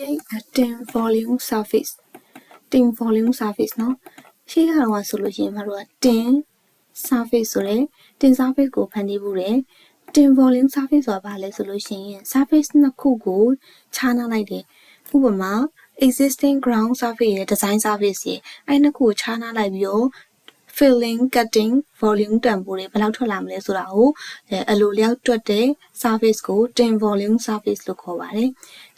create a tin volume surface tin volume surface เนาะရှေ့ကတော့ဆိုလို့ရှိရင်မတို့က tin surface ဆိုတဲ့ tin surface ကိုဖန်တီးဖို့တယ် tin volume surface ဆိုတာဘာလဲဆိုလို့ရှိရင် surface နှစ်ခုကိုခြားနားလိုက်တယ်ဥပမာ existing ground surface ရဲ့ design surface ရဲ့အဲ့နှစ်ခုကိုခြားနားလိုက်ပြီးတော့ filling cutting volume တန်ဖိုးတွေဘယ်လောက်ထွက်လာမလဲဆိုတာကိုအဲအလိုလျောက်တွက်တဲ့ surface ကို tin volume surface လို့ခေါ်ပါတယ်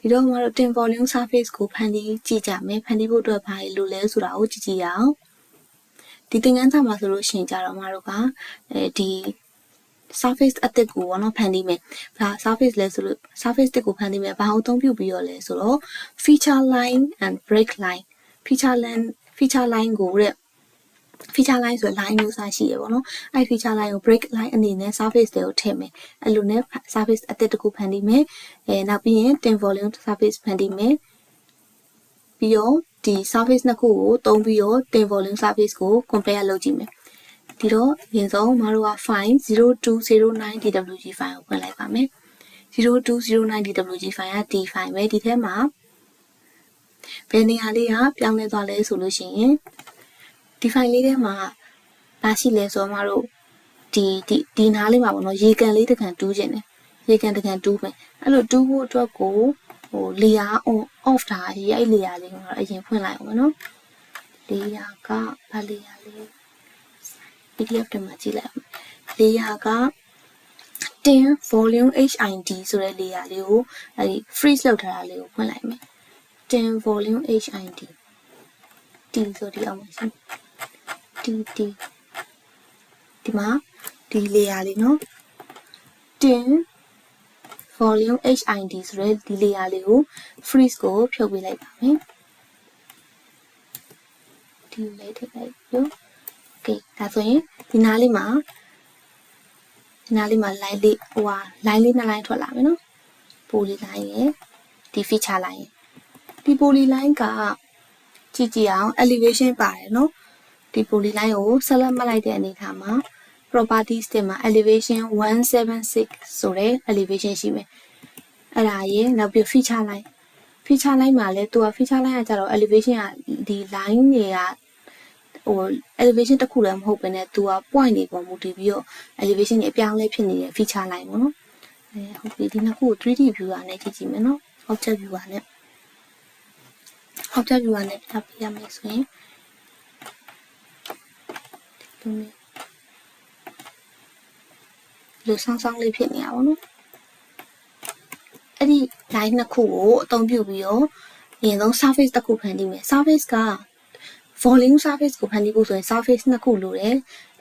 ဒီတော့ကျွန်တော်တို့ tin volume surface ကိုဖန်တီးကြည့်ကြမယ်ဖန်တီးဖို့အတွက်ဘာလို့လဲဆိုတာကိုကြည့်ကြည့်ရအောင်ဒီသင်ခန်းစာမှာဆိုလို့ရှိရင်ကြတော့မတို့ကအဲဒီ surface အသစ်ကိုပေါ့နော်ဖန်တီးမယ်။ဘာ surface လဲဆိုလို့ surface တစ်ကိုဖန်တီးမယ်။ဘာအသုံးပြုပြီးတော့လဲဆိုတော့ feature line and break line feature line feature line ကိုတဲ့ feature line ဆို line မျိုးစားရှိရပေါ့နော်။အဲ့ feature line ကို break line အနေနဲ့ surface တွေကိုထည့်မယ်။အဲ့လိုနဲ့ surface အသစ်တစ်ခုဖန်တီးမယ်။အဲနောက်ပြီးရင် tin volume surface ဖန်တီးမယ်။ပြီးတော့ဒီ surface နှစ်ခုကိုသုံးပြီးတော့ tin volume surface ကို compare လုပ်ကြည့်မယ်။ဒီတော့အရင်ဆုံးမတို့က file 0209 dwg file ကိုဖွင့်လိုက်ပါမယ်0209 dwg file ကဒီ file ပဲဒီထဲမှာဘယ်နေရာလေးကပြောင်းလဲသွားလဲဆိုလို့ရှိရင် ဒီ file လေးထဲမှာဘာရှိလဲဆိုတော့မတို့ဒီဒီဒီနားလေးမှာပေါ့နော်ရေကန်လေးတစ်ကန်တူးခြင်းတယ်ရေကန်တစ်ကန်တူးမယ်အဲ့လိုတူးဖို့အတွက်ကိုဟို layer on off ထားရေးအဲ့ layer လေးကိုတော့အရင်ဖွင့်လိုက်အောင်နော် layer ကဘာ layer လေး PDF တွေမှာကြည့်လိုက်အောင် layer က10 volume HID ဆိုတဲ့ layer လေးကိုအဲဒီ freeze လုပ်ထားတာလေးကိုဖွင့်လိုက်မယ်10 volume HID T ဆိုဒီအောင်ပါရှင် T T ဒီမှာဒီ layer လေးနော်10 volume HID ဆိုတဲ့ဒီ layer လေးကို freeze ကိုဖြုတ်ပေးလိုက်ပါမယ်ဒီလေးထည့်လိုက်ရောကဲဒါဆိုရင်ဒီနားလေးမှာဒီနားလေးမှာ line လေးဟိုဟာ line လေးနှစ် line ထွက်လာမယ်နော် poly line ရယ်ဒီ feature line ရယ်ဒီ poly line ကကြည့်ကြည့်အောင် elevation ပါတယ်နော် ဒီ poly line ကိုဆက်လက်မှတ်လိုက်တဲ့အနေထားမှာ properties တင်မှာ elevation 176ဆိုတဲ့ elevation ရှိမယ်အဲ့ဒါရယ်နောက်ပြီး feature line feature line မှာလဲသူက feature line ကကြတော့ elevation ကဒီ line တွေကဟို elevation တစ်ခုလည်းမဟုတ်ဘဲနဲ့သူက point တွေပေါ်မူတည်ပြီးတော့ elevation တွေအပြောင်းလဲဖြစ်နေတဲ့ feature line ပေါ့နော်အဲဟုတ်ပြီဒီနှစ်ခုကို 3D viewer နဲ့ကြည့်ကြည့်မယ်နော် object viewer နဲ့ object viewer နဲ့ပြပြရမယ်ဆိုရင်ဒီ လိုမျိုးလူဆောင်းဆောင်းလေးဖြစ်နေတာပေါ့နော်အဲ့ဒီ line နှစ်ခုကိုအသုံးပြုပြီးတော့အရင်ဆုံး surface တစ်ခုဖန်တီးမယ် surface က volume surface ကိုဖန်တီးဖို့ဆိုရင် surface နှစ်ခုလိုတယ်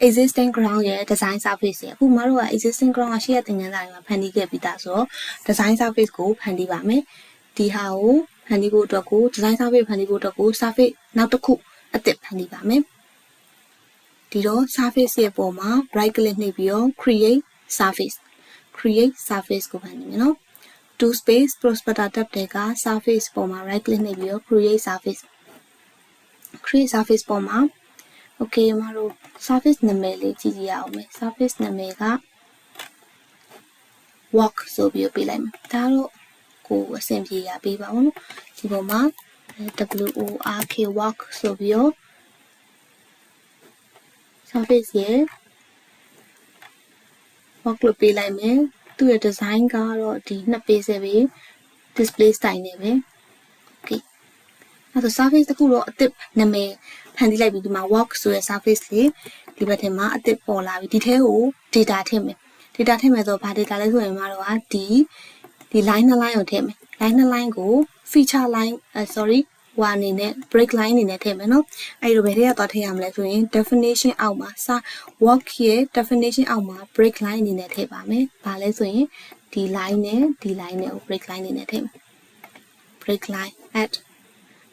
existing ground ရဲ့ design surface ရဲ့အခုမတို့က existing ground ကရှေ့ရသင်ခန်းစာတွေမှာဖန်တီးခဲ့ပြီးသားဆိုတော့ design surface ကိုဖန်တီးပါမယ်ဒီဟာကိုဖန်တီးဖို့အတွက်ကို design surface ဖန်တီးဖို့အတွက်ကို surface နောက်တစ်ခုအသစ်ဖန်တီးပါမယ် ဒီတော့ surface ရဲ့ပုံမှာ right click နှိပ်ပြီးတော့ create surface create surface ကိုဖန်တီးမယ်နော် to space prospector tab တွေက surface ပုံမှာ right click နှိပ်ပြီးတော့ create surface create surface ပေါ်မှာ okay မတို့ surface နာမည်လေးကြည့်ကြရအောင်မယ် surface နာမည်က walk ဆိုပြီးပေးလိုက်မယ်ဒါတော့ကိုအဆင်ပြေရပေးပါဦးနော်ဒီပေါ်မှာ W O R K walk ဆိုပြီးတော့ surface ရဲ့ walk လို့ပေးလိုက်မယ်သူ့ရဲ့ design ကတော့ဒီနှစ်ပေးစေပဲ display style နဲ့ပဲ okay အဲ့ဒါ surface တခုတော့အစ်စ်နာမည်ဖန်တီးလိုက်ပြီးဒီမှာ work ဆိုတဲ့ surface လေးဒီဘက်ထဲမှာအစ်စ်ပေါ်လာပြီဒီထဲကို data ထည့်မယ် data ထည့်မယ်ဆိုတော့ဘာ data လဲဆိုရင်မှာတော့ဒီဒီ line နှစ် line ကိုထည့်မယ် line နှစ် line ကို feature line အဲ sorry ဟိုအနေနဲ့ break line အနေနဲ့ထည့်မယ်နော်အဲ့ဒီဘယ်ထဲကသွားထည့်ရမလဲဆိုရင် definition အောက်မှာစာ work ရဲ့ definition အောက်မှာ break line အနေနဲ့ထည့်ပါမယ်ဘာလဲဆိုရင်ဒီ line နဲ့ဒီ line နဲ့ကို break line အနေနဲ့ထည့်မယ် break line add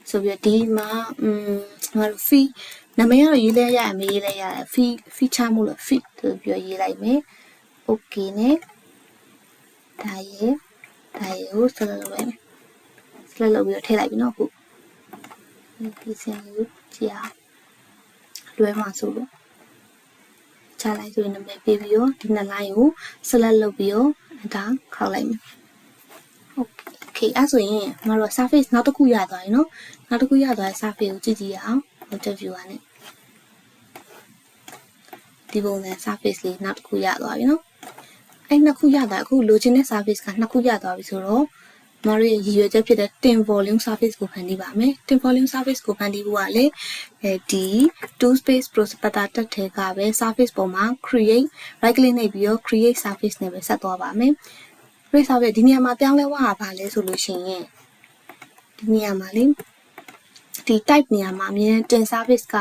ဆိုပြီးဒီမှာอืมဟို fee နာမည်ကတော့ရေးလဲရရမရေးလဲရတယ် fee feature မို့လို့ fee ဆိုပြီးရေးလိုက်မယ် okay နဲ့ဒါရဲ့ဒါရဲ့ကိုဆက်လုပ်လိုက်မယ်ဆက်လုပ်ပြီးတော့ထည့်လိုက်ပြီနော်ခု ဒီစင်ကိုကြည့်အောင်လွဲမှာဆိုလို့ချလိုက်ဆိုရင်နာမည်ပေးပြီးတော့ဒီနှစ်လိုင်းကိုဆက်လက်လုပ်ပြီးတော့ဒါခောက်လိုက်မယ် okay okay အဲ့ဆိုရင်မတို့ surface နောက်တစ်ခုရသွားပြီเนาะနောက်တစ်ခုရသွားတဲ့ surface ကိုကြည့်ကြည့်ရအောင် object viewer နဲ့ဒီပုံစံ surface လေးနောက်တစ်ခုရသွားပြီเนาะအဲ့နှစ်ခုရတာအခုလိုချင်တဲ့ surface ကနှစ်ခုရသွားပြီဆိုတော့ မတို့ရဲ့ရည်ရွယ်ချက်ဖြစ်တဲ့ tin volume surface ကိုဖန်တီးပါမယ် tin volume surface ကိုဖန်တီးဖို့ကလေအဲဒီ two space prospector တက်ထဲကပဲ surface ပေါ်မှာ create right click နှိပ်ပြီးတော့ create surface နဲ့ပဲဆက်သွားပါမယ် create surface ဒီနေရာမှာပြောင်းလဲဝါပါလဲဆိုလို့ရှိရင်ဒီနေရာမှာလေဒီ type နေရာမှာအမြဲတမ်း tin surface က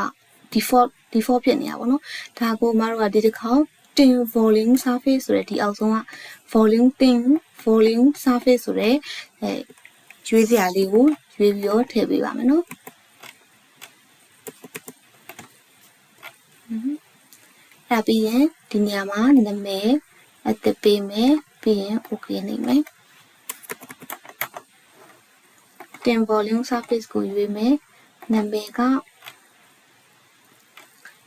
default default ဖြစ်နေတာပေါ့နော်ဒါကိုမတို့ကဒီတစ်ခေါက် tin volume surface ဆိုတဲ့ဒီအောက်ဆုံးက volume tin volume surface ဆိုတဲ့ အဲရွေးစရာလေးကိုရွေးပြီးတော့ထည့်ပေးပါမယ်နော်အဲ့ပြီးရင်ဒီနေရာမှာနာမည်အသက်ပေးမယ်ပြီးရင် okay နေမယ် tin volume surface ကိုရွေးမယ်နာမည်က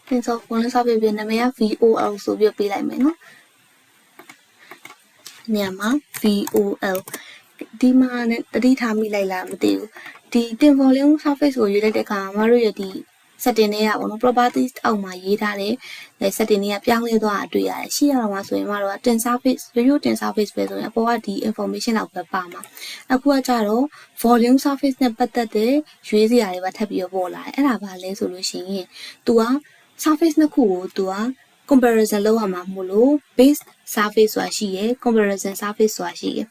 tin volume surface ပြီးနာမည်က VOL ဆိုပြီးပေးလိုက်မယ်နော်ညမှာ VOL ဒီမှာနဲ့တတိထားမိလိုက်လားမသိဘူးဒီ tin volume surface ကိုရွေးလိုက်တဲ့အခါမှာမတို့ရဲ့ဒီ setting တွေကပေါ့နော် properties အောက်မှာရေးထားတဲ့ setting တွေကပြောင်းလဲသွားတာတွေ့ရတယ်ရှိရတော့မှဆိုရင်မတို့က tin surface ရိုးရိုး tin surface ပဲဆိုရင်အပေါ်ကဒီ information တော့ပဲပါမှာအခုကကြတော့ volume surface နဲ့ပတ်သက်တဲ့ရွေးစရာတွေပါထပ်ပြီးတော့ပေါ်လာတယ်အဲ့ဒါဘာလဲဆိုလို့ရှိရင် तू က surface နှစ်ခုကို तू က comparison လုပ်ရမှာမို့လို့ base surface ဆိုတာရှိရယ် comparison surface ဆိုတာရှိရယ်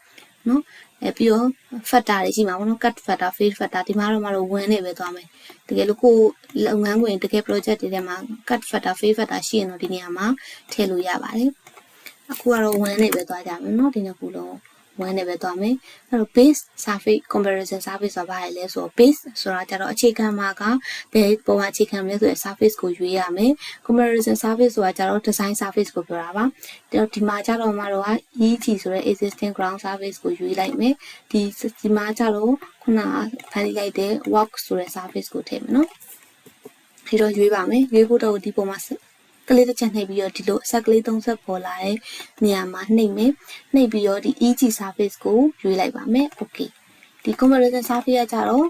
နော် အဲပြီးတော့ factor တွေရှိမှာပေါ့နော် cut factor fill factor ဒီမှာတော့မတော့ဝင်နေပဲသွားမယ်တကယ်လို့ကိုလုပ်ငန်းခွင်တကယ် project တွေထဲမှာ cut factor fill factor ရှိရင်တော့ဒီနေရာမှာထည့်လို့ရပါတယ်အခုကတော့ဝင်နေပဲသွားကြမယ်နော်ဒီနှစ်ခုလုံး ဝမ်းနဲ့ပဲသွားမယ်အဲ့တော့ base surface comparison surface ဆိုတာဘာလဲဆိုတော့ base ဆိုတာကြတော့အခြေခံမှာကဘယ်ပုံမှာအခြေခံမလဲဆိုတဲ့ surface ကိုရွေးရမယ် comparison surface ဆိုတာကြတော့ design surface ကိုပြောတာပါအဲ့တော့ဒီမှာကြတော့မှာတော့ EG ဆိုတဲ့ existing ground surface ကိုရွေးလိုက်မယ်ဒီဒီမှာကြတော့ခုနဖန်တီးလိုက်တဲ့ work ဆိုတဲ့ surface ကိုထည့်မယ်နော်ဒီတော့ရွေးပါမယ်ရွေးဖို့တော့ဒီပုံမှာ ကလေးတစ်ချက်နှိပ်ပြီးတော့ဒီလိုအဆက်ကလေး30ပေါ်လာတဲ့နေရာမှာနှိပ်မယ်နှိပ်ပြီးတော့ဒီ EG surface ကိုရွေးလိုက်ပါမယ် okay ဒီ comparison surface ကကြတော့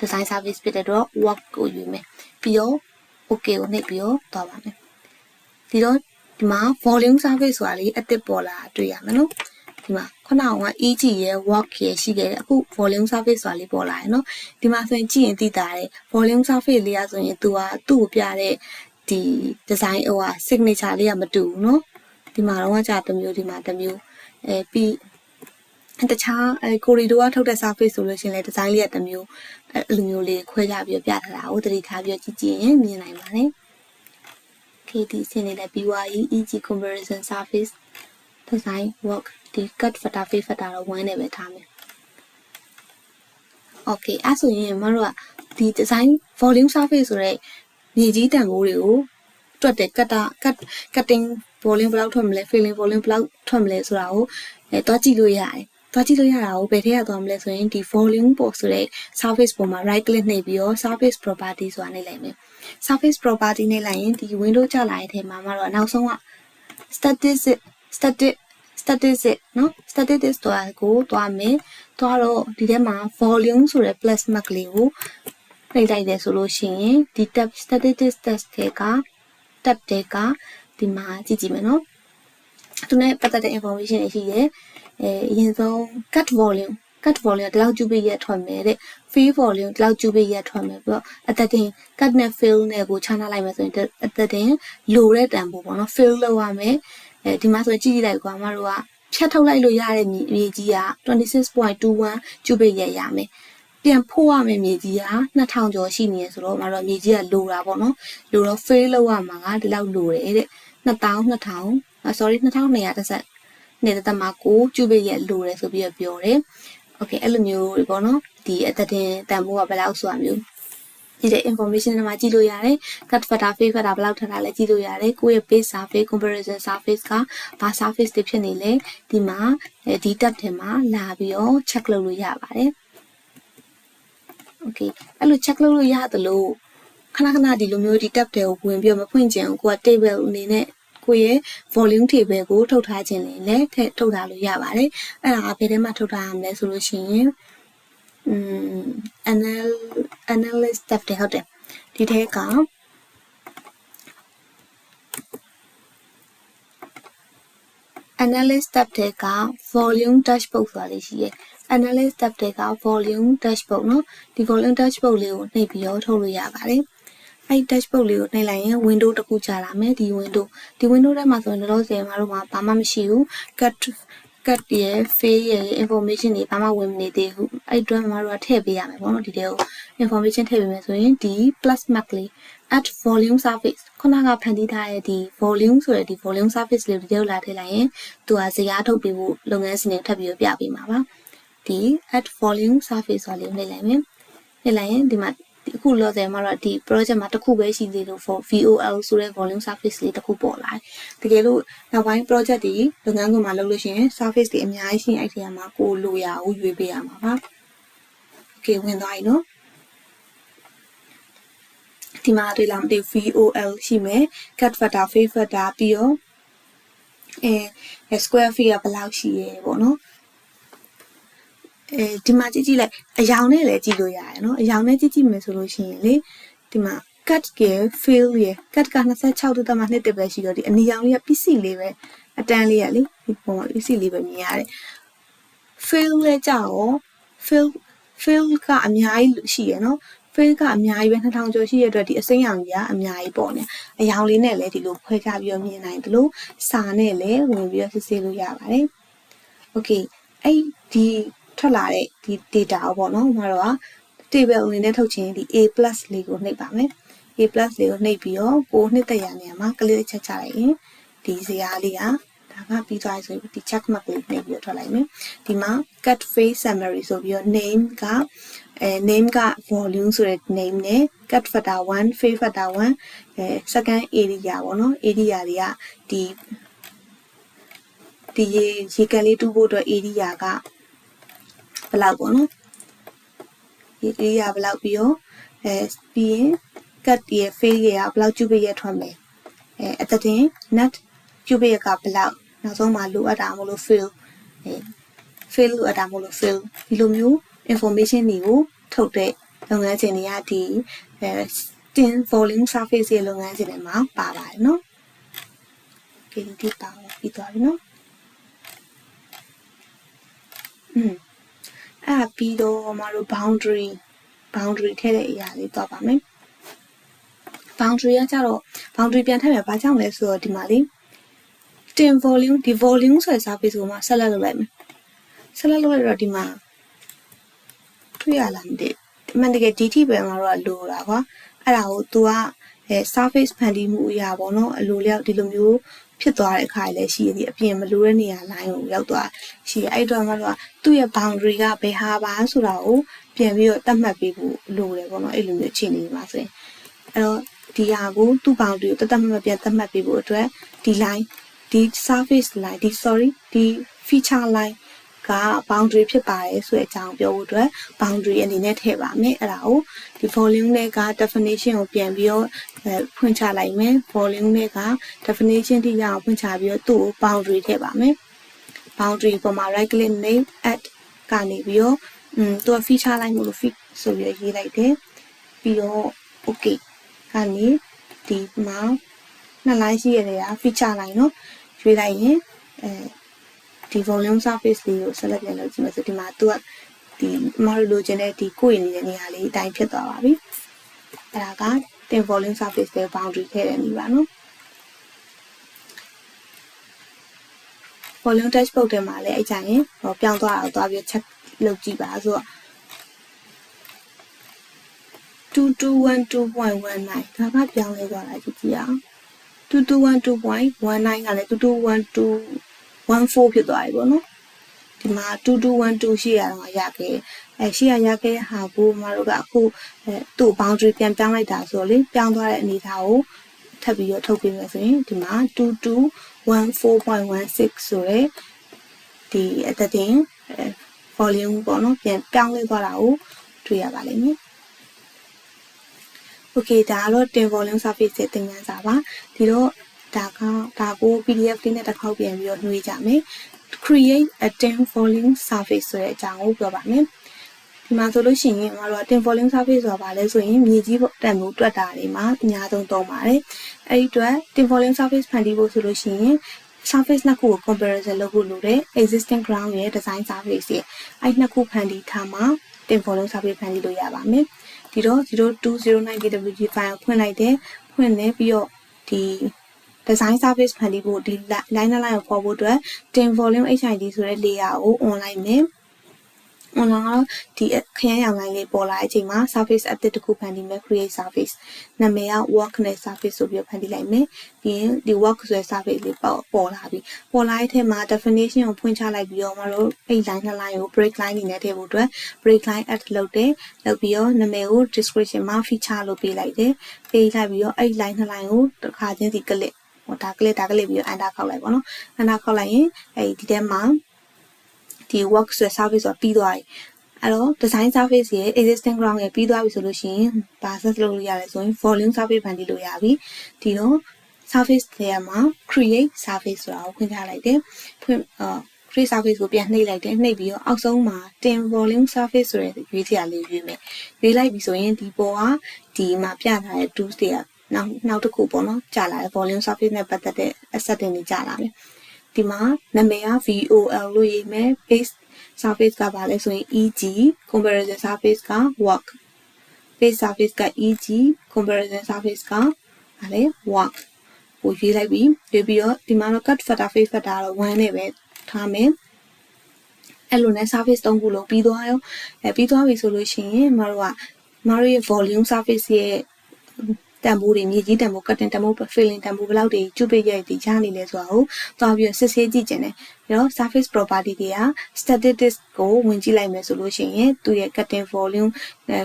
design surface ဖြစ်တဲ့တော့ work ကိုရွေးမယ်ပြီးတော့ okay ကိုနှိပ်ပြီးတော့သွားပါမယ်ဒီတော့ဒီမှာ volume surface ဆိုတာလေးအတစ်ပေါ်လာတွေ့ရမယ်နော်ဒီမှာခုနက EG ရဲ့ work ရဲ့ရှိခဲ့တဲ့အခု volume surface ဆိုတာလေးပေါ်လာရယ်နော်ဒီမှာဆိုရင်ကြည့်ရင်သိတာတယ် volume surface လေးရဆိုရင် तू อ่ะသူ့ကိုပြတဲ့ ဒီ design ဟိုဟာ signature လေးကမတူဘူးเนาะဒီမှာတော့ကြာတစ်မျိုးဒီမှာတစ်မျိုးအဲပြီးတခြားအဲကိုရီဒိုကထုတ်တဲ့ surface ဆိုလို့ရှိရင်လည်း design လေးကတစ်မျိုးအဲလိုမျိုးလေးခွဲကြပြီးပြထားတာကိုသတိထားပြီးကြည့်ကြည့်ရင်မြင်နိုင်ပါတယ် KT ဆင်းနေတဲ့ BYE EG comparison surface design work ဒီ cut factor face factor တော့1နဲ့ပဲထားမယ် Okay အဲ့ဆိုရင်မတို့ကဒီ design volume surface ဆိုတဲ့ မြေကြီးတန်ဖိုးတွေကိုတွက်တယ်ကတ်တာ cut cutting volume ဘယ်လောက်ထွက်မလဲ filling volume ဘယ်လောက်ထွက်မလဲဆိုတာကိုအဲတွားကြည့်လို့ရတယ်တွားကြည့်လို့ရတာကိုဘယ်ထည့်ရသွားမလဲဆိုရင်ဒီ volume ပေါ်ဆိုတဲ့ surface ပေါ်မှာ right click နှိပ်ပြီးတော့ surface property ဆိုတာနှိပ်လိုက်မယ် surface property နှိပ်လိုက်ရင်ဒီ window ကျလာတဲ့အထဲမှာမှတော့နောက်ဆုံးက static static statistic เนาะ statistics ဆိုတာကိုတွားမယ်တွားတော့ဒီထဲမှာ volume ဆိုတဲ့ plus mark လေးကို နှိပ်လိုက်တယ်ဆိုလို့ရှိရင်ဒီ tab statistics test တွေက tab တွေကဒီမှာကြည့်ကြည့်မယ်နော်သူနဲ့ပတ်သက်တဲ့ information တွေရှိတယ်အဲအရင်ဆုံး cut volume cut volume ဒီလောက်ကျူပေးရထွက်မယ်တဲ့ fill volume ဒီလောက်ကျူပေးရထွက်မယ်ပြီးတော့အသက်တင် cut နဲ့ fill နဲ့ကိုခြားနာလိုက်မယ်ဆိုရင်အသက်တင်လိုတဲ့တန်ဖိုးပေါ့နော် fill လုပ်ရမယ်အဲဒီမှာဆိုရင်ကြည့်ကြည့်လိုက်ကွာမတို့ကဖြတ်ထုတ်လိုက်လို့ရတဲ့မြေကြီးက26.21ကျူပေးရရမယ် ပြန်ဖို့ရမယ့်မြေကြီးက2000ကျော်ရှိနေရဆိုတော့မတော့မြေကြီးကလိုတာပေါ့နော်လိုတော့ fail လောက်ရမှာကဒီလောက်လိုတယ်တဲ့2000 2000 sorry 2230နေတဲ့တမကိုကျူပိရဲ့လိုတယ်ဆိုပြီးတော့ပြောတယ်။ Okay အဲ့လိုမျိုးတွေပေါ့နော်ဒီအသက်တင်တန်ဖိုးကဘယ်လောက်ဆိုတာမျိုးဒီတဲ့ information တွေမှာကြည့်လို့ရတယ် cut factor face factor ဘယ်လောက်ထပ်တာလဲကြည့်လို့ရတယ်ကိုယ့်ရဲ့ base surface comparison surface ကဘာ surface တွေဖြစ်နေလဲဒီမှာဒီ tab ထဲမှာလာပြီးတော့ check လုပ်လို့ရပါတယ် okay အဲ့လို check လုပ်လို့ရသလိုခဏခဏဒီလိုမျိုးဒီ tab တွေကိုဝင်ပြီးတော့မဖွင့်ချင်ဘူးကိုက table အနေနဲ့ကိုယ့်ရဲ့ volume table ကိုထုတ်ထားခြင်းလည်းထည့်ထုတ်ထားလို့ရပါတယ်အဲ့ဒါကဘယ်ထဲမှာထုတ်ထားရမလဲဆိုလို့ရှိရင်อืม anal analyst tab တဲ့ဟုတ်တယ်ဒီထဲက analyst tab တဲ့က volume dashboard ဆိုတာလေးရှိရဲ့ analyst tab တွေက volume dashboard နော်ဒီ volume dashboard လေးကိုနှိပ်ပြီးတော့ထုတ်လို့ရပါတယ်အဲ့ dashboard လေးကိုနှိပ်လိုက်ရင် window တစ်ခုကြာလာမယ်ဒီ window ဒီ window ထဲမှာဆိုရင်တော့ဆယ်မှာတော့ဘာမှမရှိဘူး cut cut ရယ် fail ရယ် information တွေဘာမှဝင်မနေသေးဘူးအဲ့အတွက်မမတို့ကထည့်ပေးရမယ်ပေါ့နော်ဒီထဲကို information ထည့်ပေးမယ်ဆိုရင်ဒီ plus mark လေး at volume service ခုနကဖန်တီးထားတဲ့ဒီ volume ဆိုတဲ့ဒီ volume service လေးကိုဒီထဲကိုလာထည့်လိုက်ရင်သူကဇာတ်ထုတ်ပေးဖို့လုပ်ငန်းစဉ်တွေထပ်ပြီးပြပေးမှာပါ ဒီ add volume surface ဆိုတာလေးကိုနှိပ်လိုက်မယ်နှိပ်လိုက်ရင်ဒီမှာဒီအခုလောဆယ်မှာတော့ဒီ project မှာတစ်ခုပဲရှိသေးလို့ for VOL ဆိုတဲ့ volume surface လေးတစ်ခုပေါ်လာတယ်။တကယ်လို့နောက်ပိုင်း project တွေလုပ်ငန်းခွင်မှာလုပ်လို့ရှိရင် surface တွေအများကြီးရှိရင်အဲ့ဒီမှာကိုလိုရာကိုရွေးပေးရမှာပါ။ Okay ဝင်သွားပြီနော်။ဒီမှာတွေ့လားမသိ VOL ရှိမယ် cut factor face factor ပြီးတော့အဲ square feet ကဘယ်လောက်ရှိရဲပေါ့နော် အဲဒီမှာကြည့်ကြည့်လိုက်အယောင်နဲ့လည်းကြည့်လို့ရတယ်နော်အယောင်နဲ့ကြည့်ကြည့်မယ်ဆိုလို့ရှိရင်လေဒီမှာ cut က fill ရ cut က26.2တက်ပဲရှိတော့ဒီအနီရောင်လေးကပစ္စည်းလေးပဲအတန်းလေးရလေဒီပုံမှာပစ္စည်းလေးပဲမြင်ရတယ် fill လဲကြောက် fill fill ကအများကြီးရှိရနော် fill ကအများကြီးပဲ2000ကျော်ရှိရတဲ့အတွက်ဒီအစိမ်းရောင်ကြီးကအများကြီးပေါ့နေအယောင်လေးနဲ့လည်းဒီလိုခွဲခြားပြီးတော့မြင်နိုင်တယ်လို့စာနဲ့လည်းဝင်ပြီးတော့စစ်ဆေးလို့ရပါတယ် okay အဲ့ဒီ ထွက်လာတဲ့ဒီ data ကိုပေါ့နော်။ကျွန်တော်တို့က table အနေနဲ့ထုတ်ခြင်းဒီ a+ လေးကိုနှိပ်ပါမယ်။ a+ လေးကိုနှိပ်ပြီးတော့ကိုနှစ်သက်ရနေရာမှာ click ချက်ချလိုက်ရင်ဒီဇာတ်လေးကဒါကပြီးသွားပြီဆိုပြီးဒီ check mark လေးနှိပ်ပြီးတော့ထွက်လိုက်မယ်။ဒီမှာ cut face summary ဆိုပြီးတော့ name ကအဲ name က volume ဆိုတဲ့ name နဲ့ cut factor 1 face factor 1အဲ second area ပေါ့နော် area တွေကဒီဒီရေရေကန်လေးတူးဖို့အတွက် area က ဘယ်လောက်ပေါ့နော်ဒီအေးရဘယ်လောက်ပြီးတော့အဲပြီးရင် cut ရဲ့ fail ရဲ့ဘယ်လောက်ကျူပိရဲ့ထွက်မယ်အဲအသက်တင် net ကျူပိရဲ့ကဘယ်လောက်နောက်ဆုံးမှာလိုအပ်တာမလို့ fail အဲ fail လိုအပ်တာမလို့ fail ဒီလိုမျိုး information တွေကိုထုတ်တဲ့လုပ်ငန်းစဉ်တွေကဒီအဲတင် volume surface ရဲ့လုပ်ငန်းစဉ်တွေမှာပါပါတယ်နော်။ဒီဒီပါပြီးသွားပြီနော်။อืม အဲ့ဒါပြီးတော့မတို့ boundary boundary ထည့်တဲ့အရာလေးသွားပါမယ် boundary ကကြတော့ boundary ပြန်ထည့်မယ်ဘာကြောင့်လဲဆိုတော့ဒီမှာလေတင် volume ဒီ volume ဆိုတဲ့ service ကိုမှဆက်လက်လုပ်လိုက်မယ်ဆက်လက်လုပ်လိုက်တော့ဒီမှာတွေ့ရလားမသိဒီမှန်တကယ် DT ပဲမှာတော့လိုတာကွာအဲ့ဒါကို तू ကအဲ surface ဖန်တီးမှုအရာပေါ့နော်အလိုလျောက်ဒီလိုမျိုး ဖြစ်သွားတဲ့အခါလည်းရှိရသည်အပြင်မလိုတဲ့နေရာ line ကိုရောက်သွားရှိရအဲ့တော့မှတော့သူ့ရဲ့ boundary ကဘယ်ဟာပါဆိုတာကိုပြန်ပြီးတော့သတ်မှတ်ပေးဖို့လိုတယ်ပေါ့နော်အဲ့လိုမျိုးအခြေအနေမှာဆိုရင်အဲ့တော့ဒီဟာကိုသူ့ boundary ကိုတတ်မှတ်ပြန်သတ်မှတ်ပေးဖို့အတွက်ဒီ line ဒီ surface line ဒီ sorry ဒီ feature line က boundary ဖြစ်ပါတယ်ဆိုတဲ့အကြောင်းပြောဖို့အတွက် boundary အနေနဲ့ထည့်ပါမယ်အဲ့ဒါကိုဒီ volume နဲ့က definition ကိုပြန်ပြီးတော့ဖွင့်ချလိုက်မယ် volume နဲ့က definition တိရအောင်ဖွင့်ချပြီးတော့သူ့ကို boundary ထည့်ပါမယ် boundary ပေါ်မှာ right click နဲ့ add ကနေပြီးတော့อืมသူက feature လိုက်မလို့ fit ဆိုပြီးရေးလိုက်တယ်ပြီးတော့ okay ကနေဒီမှာနှစ် line ရှိရတဲ့က feature line เนาะရွေးလိုက်ရင်အဲ ဒီ volume surface လေးကို select ပြန်လုပ်ကြည့်မယ်ဆိုဒီမှာသူကဒီမမတို့လိုချင်တဲ့ဒီကိုယ်နေတဲ့နေရာလေးအတိုင်းဖြစ်သွားပါပြီအဲ့ဒါကတင် volume surface တဲ့ boundary ထည့်တဲ့နေပါနော် volume dashboard ထဲမှာလည်းအဲ့ကြရင်ဟောပြောင်းသွားတာကိုသွားပြီး check လုပ်ကြည့်ပါဆိုတော့2212.19ဒါကပြောင်းလဲသွားတာကြည့်ကြည့်အောင်2212.19ကလည်း2212 14ဖြစ်သွားပြီပေါ့နော်ဒီမှာ2212ရှိရတော့ရခဲ့အဲရှိရရခဲ့ဟာကိုမတို့ကအခုအဲသူ့ boundary ပြန်ပြောင်းလိုက်တာဆိုတော့လေပြောင်းသွားတဲ့အနေအထားကိုထပ်ပြီးတော့ထုတ်ပေးမယ်ဆိုရင်ဒီမှာ2214.16ဆိုရဲဒီအသက်တင် volume ပေါ့နော်ပြန်ပြောင်းလဲသွားတာကိုတွေ့ရပါလိမ့်မယ် Okay ဒါကတော့ tin volume surface ရဲ့သင်ခန်းစာပါဒီတော့ ဒါကဒါကို PDF လေးနဲ့တစ်ခေါက်ပြန်ပြီးတော့နှွေးကြမယ် create a 10 volume surface ဆိုတဲ့အကြောင်းကိုပြောပါမယ်ဒီမှာဆိုလို့ရှိရင်ငါတို့က tin volume surface ဆိုတာဘာလဲဆိုရင်မြေကြီးတန်ဖိုးတွက်တာတွေမှာအများဆုံးသုံးပါတယ်အဲ့ဒီအတွက် tin volume surface ဖန်တီးဖို့ဆိုလို့ရှိရင် surface နှစ်ခုကို comparison လုပ်ဖို့လိုတယ် existing ground ရဲ့ design surface ရဲ့အဲ့နှစ်ခုဖန်တီးထားမှာ tin volume surface ဖန်တီးလို့ရပါမယ်ဒီတော့0209 kWg file ဖွင့်လိုက်တယ်ဖွင့်နေပြီးတော့ဒီ design service ဖန်တီးဖို့ဒီ line line ကိုပေါ်ဖို့အတွက် tin volume HID ဆိုတဲ့ layer ကို online မယ် online ကတော့ဒီခရမ်းရောင် line လေးပေါ်လာတဲ့အချိန်မှာ service အသစ်တစ်ခုဖန်တီးမယ် create service နာမည်က work နဲ့ service ဆိုပြီးဖန်တီးလိုက်မယ်ပြီးရင်ဒီ work ဆိုတဲ့ service လေးပေါ်ပေါ်လာပြီပေါ်လာတဲ့အထက်မှာ definition ကိုဖွင့်ချလိုက်ပြီးတော့မတို့အဲ့ line နှစ် line ကို break line နေနဲ့ထည့်ဖို့အတွက် break line add လုပ်တယ်လုပ်ပြီးတော့နာမည်ကို description မှာ feature လို့ပေးလိုက်တယ်ပေးလိုက်ပြီးတော့အဲ့ line နှစ် line ကိုတစ်ခါချင်းစီ click ဟိုဒါကလစ်ဒါကလစ်ပြီးတော့ enter ခောက်လိုက်ပါတော့ enter ခောက်လိုက်ရင်အဲဒီထဲမှာဒီ work ဆိုတဲ့ service ဆိုပြီးသွားပြီအဲ့တော့ design service ရဲ့ existing ground ရဲ့ပြီးသွားပြီဆိုလို့ရှိရင်ဘာ set လုပ်လို့ရလဲဆိုရင် volume service ဖန်တီးလို့ရပြီဒီတော့ service ထဲမှာ create service ဆိုတာကိုဖွင့်ထားလိုက်တယ်ဖွင့်အာ create service ကိုပြန်နှိပ်လိုက်တယ်နှိပ်ပြီးတော့အောက်ဆုံးမှာ tin volume service ဆိုတဲ့ရွေးစရာလေးရွေးမယ်ရွေးလိုက်ပြီဆိုရင်ဒီပေါ်ကဒီမှာပြထားတဲ့ tools တွေက နောက်နောက်တစ်ခုပေါ့နော်ကြာလာတယ် volume surface နဲ့ပတ်သက်တဲ့ asset တွေကြာလာတယ်ဒီမှာနာမည်က VOL လို့ရေးမယ် base surface ကပါလဲဆိုရင် EG comparison surface က work base surface က EG comparison surface ကပါလဲ work ကိုရေးလိုက်ပြီးရေးပြီးတော့ဒီမှာတော့ cut factor face factor တော့1နဲ့ပဲထားမယ်အဲ့လိုနဲ့ service 3ခုလုံးပြီးသွားရောအဲပြီးသွားပြီဆိုလို့ရှိရင်မတို့ကမတို့ရဲ့ volume service ရဲ့ တန်ဖိုးတွေမြေကြီးတန်ဖိုးကတင်တန်ဖိုး filling တန်ဖိုးဘယ်လောက်တွေကျုပ်ပိတ်ရည်ချနေလဲဆိုတာကိုသွားပြီးစစ်ဆေးကြည့်ကျင်တယ်ပြီးတော့ surface property တွေက statistics ကိုဝင်ကြည့်လိုက်မယ်ဆိုလို့ရှိရင်သူ့ရဲ့ cutting volume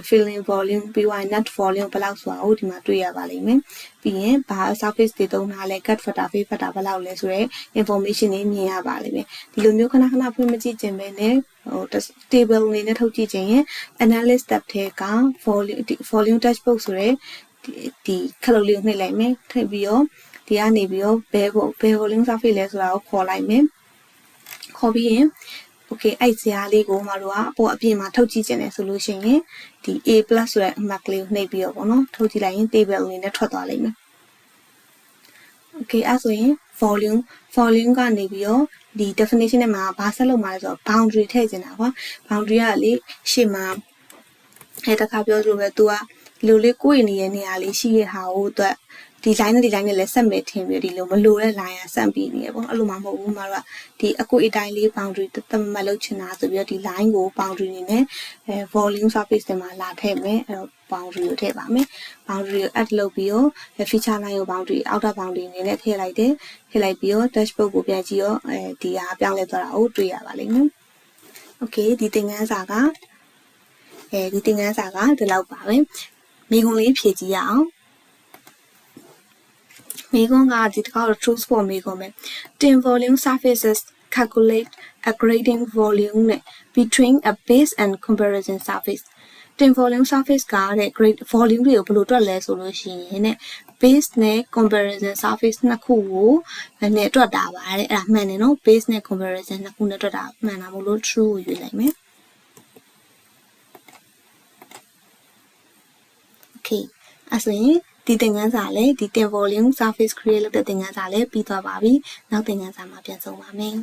filling volume ပြီးတော့ net volume ဘယ်လောက်ဆိုတာကိုဒီမှာတွေ့ရပါလိမ့်မယ်ပြီးရင်ဘာ surface တွေသုံးထားလဲ cut factor face factor ဘယ်လောက်လဲဆိုတော့ information တွေမြင်ရပါလိမ့်မယ်ဒီလိုမျိုးခဏခဏဖွင့်မကြည့်ကျင်ပဲနဲ့ဟို table အနေနဲ့ထုတ်ကြည့်ခြင်းရင် analyst tab ထဲက volume volume dashboard ဆိုရဲ ဒီခလုတ်လေးကိုနှိပ်လိုက်မယ်ထည့်ပြီးတော့ဒီကနေပြီးတော့ဘယ်ဘယ် volume surface လဲဆိုတာကိုခေါ်လိုက်မယ်ခေါ်ပြီးရင် okay အဲ့ဇာတ်လေးကိုမတို့ကအပေါ်အပြင်မှာထုတ်ကြည့်ကျင်တယ်ဆိုလို့ရှိရင်ဒီ A+ ဆိုတဲ့အမှတ်ကလေးကိုနှိပ်ပြီးတော့ပေါ့နော်ထုတ်ကြည့်လိုက်ရင် table အနေနဲ့ထွက်သွားလိမ့်မယ် okay အဲ့ဆိုရင် volume volume ကနေပြီးတော့ဒီ definition နဲ့မှာဘာဆက်လုပ်မှာလဲဆိုတော့ boundary ထည့်ချင်တာကွာ boundary ကလေရှေ့မှာအဲတခါပြောသလိုပဲ तू က ဒီလိုလေးကိုယ်နေတဲ့နေရာလေးရှိရဟာကိုအတွက်ဒီ line နဲ့ဒီ line နဲ့လည်းဆက်မဲ့ထင်ပြီးဒီလိုမလိုတဲ့ line ကဆက်ပြီးနေရပေါ့အဲ့လိုမှမဟုတ်ဘူးမတို့ကဒီအကွေအတိုင်းလေး boundary တတ်မှတ်လုပ်ချင်တာဆိုပြီးတော့ဒီ line ကို boundary နေနဲ့အဲ volume surface တွေမှာလာထည့်မယ်အဲ့တော့ boundary ကိုထည့်ပါမယ် boundary ကို add လုပ်ပြီးတော့ feature line ကို boundary outer boundary အနေနဲ့ထည့်လိုက်တယ်ထည့်လိုက်ပြီးတော့ dashboard ကိုပြန်ကြည့်ရောအဲဒီဟာပြောင်းလဲသွားတာကိုတွေ့ရပါလိမ့်မယ် okay ဒီသင်ခန်းစာကအဲဒီသင်ခန်းစာကဒီလောက်ပါပဲ မိကုံလေးဖြည့်ကြည့်ရအောင်မိကုံကဒီတစ်ခါတော့ true for မိကုံပဲ tin volume surfaces calculate a grading volume နဲ့ between a base and comparison surface tin volume surface ကတဲ့ grade volume တွေကိုဘယ်လိုတွက်လဲဆိုလို့ရှိရင်တဲ့ base နဲ့ comparison surface နှစ်ခုကိုနဲ့တွက်တာပါတဲ့အဲ့ဒါမှန်တယ်နော် base နဲ့ comparison နှစ်ခုနဲ့တွက်တာမှန်တာမို့လို့ true ကိုရွေးလိုက်မယ် okay အဲ့ဆိုရင်ဒီသင်ခန်းစာလည်းဒီ tin volume surface create လုပ်တဲ့သင်ခန်းစာလည်းပြီးသွားပါပြီနောက်သင်ခန်းစာမှာပြန်ဆုံပါမယ်